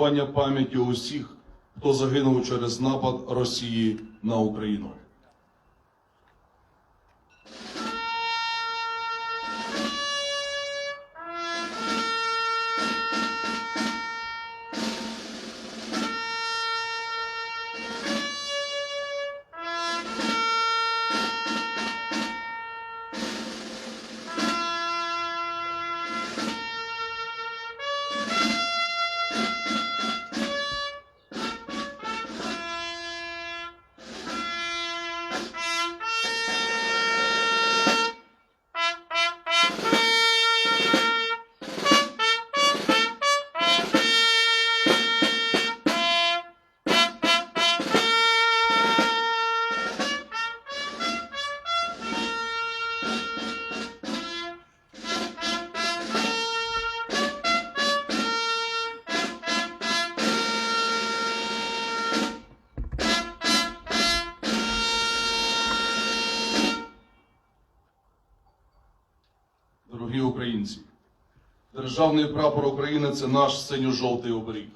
Пам'яті усіх, хто загинув через напад Росії на Україну. Державний прапор України це наш синьо-жовтий оберіг.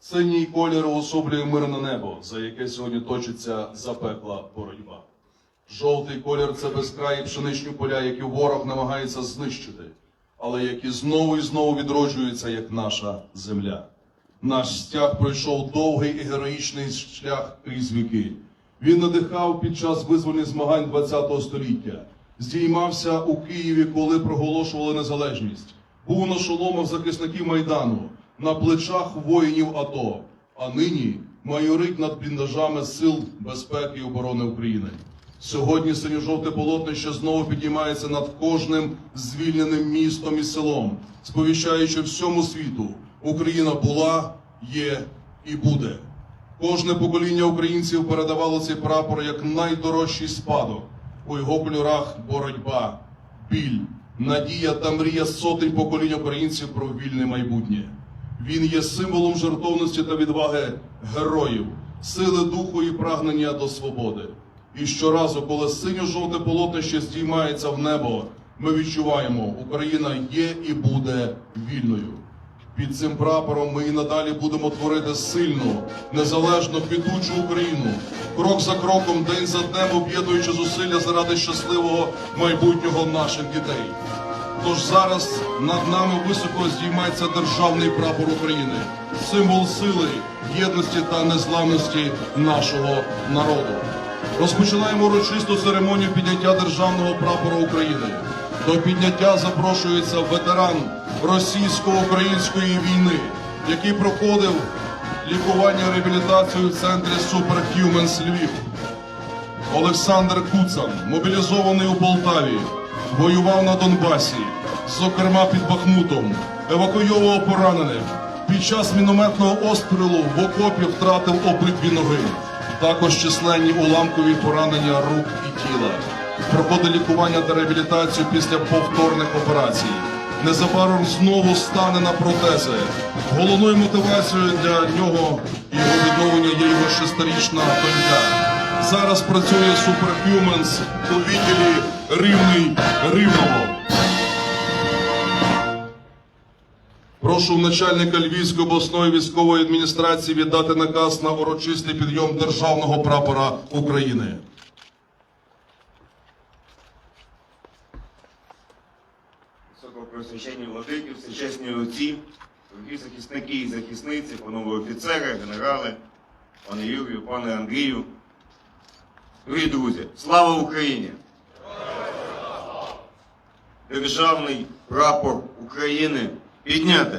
Синій колір уособлює мирне небо, за яке сьогодні точиться запекла боротьба. Жовтий колір це безкраї пшеничні поля, які ворог намагається знищити, але які знову і знову відроджуються, як наша земля. Наш стяг пройшов довгий і героїчний шлях крізь віки. Він надихав під час визвольних змагань ХХ століття, здіймався у Києві, коли проголошували незалежність, був на шоломах захисників Майдану, на плечах воїнів АТО, а нині майорить над бліндажами Сил безпеки і оборони України. Сьогодні синьо-жовте полотнище знову підіймається над кожним звільненим містом і селом, сповіщаючи всьому світу, Україна була, є і буде. Кожне покоління українців передавало цей прапор як найдорожчий спадок. У його кольорах боротьба, біль, надія та мрія сотень поколінь українців про вільне майбутнє. Він є символом жертовності та відваги героїв, сили духу і прагнення до свободи. І щоразу, коли синьо-жовте полотнище здіймається в небо, ми відчуваємо, Україна є і буде вільною. Під цим прапором ми і надалі будемо творити сильну, незалежну, квітучу Україну, крок за кроком, день за днем об'єднуючи зусилля заради щасливого майбутнього наших дітей. Тож зараз над нами високо здіймається державний прапор України, символ сили, єдності та незламності нашого народу. Розпочинаємо урочисту церемонію підняття державного прапора України. До підняття запрошується ветеран російсько-української війни, який проходив лікування реабілітацію в центрі Superhumans Львів. Олександр Куцан, мобілізований у Полтаві, воював на Донбасі, зокрема під Бахмутом, евакуйовував поранених. Під час мінометного острілу в окопі втратив обидві ноги, також численні уламкові поранення рук і тіла. Проходить лікування та реабілітацію після повторних операцій. Незабаром знову стане на протези. Головною мотивацією для нього і його відновлення є його шестирічна донька. Зараз працює Superhumans у відділі Рівний Рівного. Прошу начальника Львівської обласної військової адміністрації віддати наказ на урочистий підйом державного прапора України. Високопросвященні владики, всечесні отці, дорогі захисники і захисниці, панове офіцери, генерали, пане Юрію, пане Андрію. Дорогі друзі, слава Україні! Державний прапор України підняти.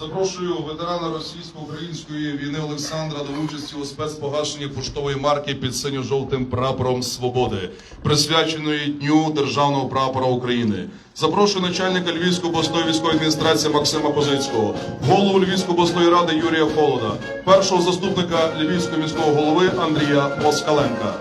Запрошую ветерана російсько-української війни Олександра до участі у спецпогашенні поштової марки під синьо-жовтим прапором свободи, присвяченої Дню Державного прапора України. Запрошую начальника Львівської обласної військової адміністрації Максима Козицького, голову Львівської обласної ради Юрія Холода, першого заступника Львівського міського голови Андрія Москаленка.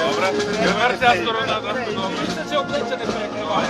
Добре. Тепер ця сторона, чи обличчя не перекриває.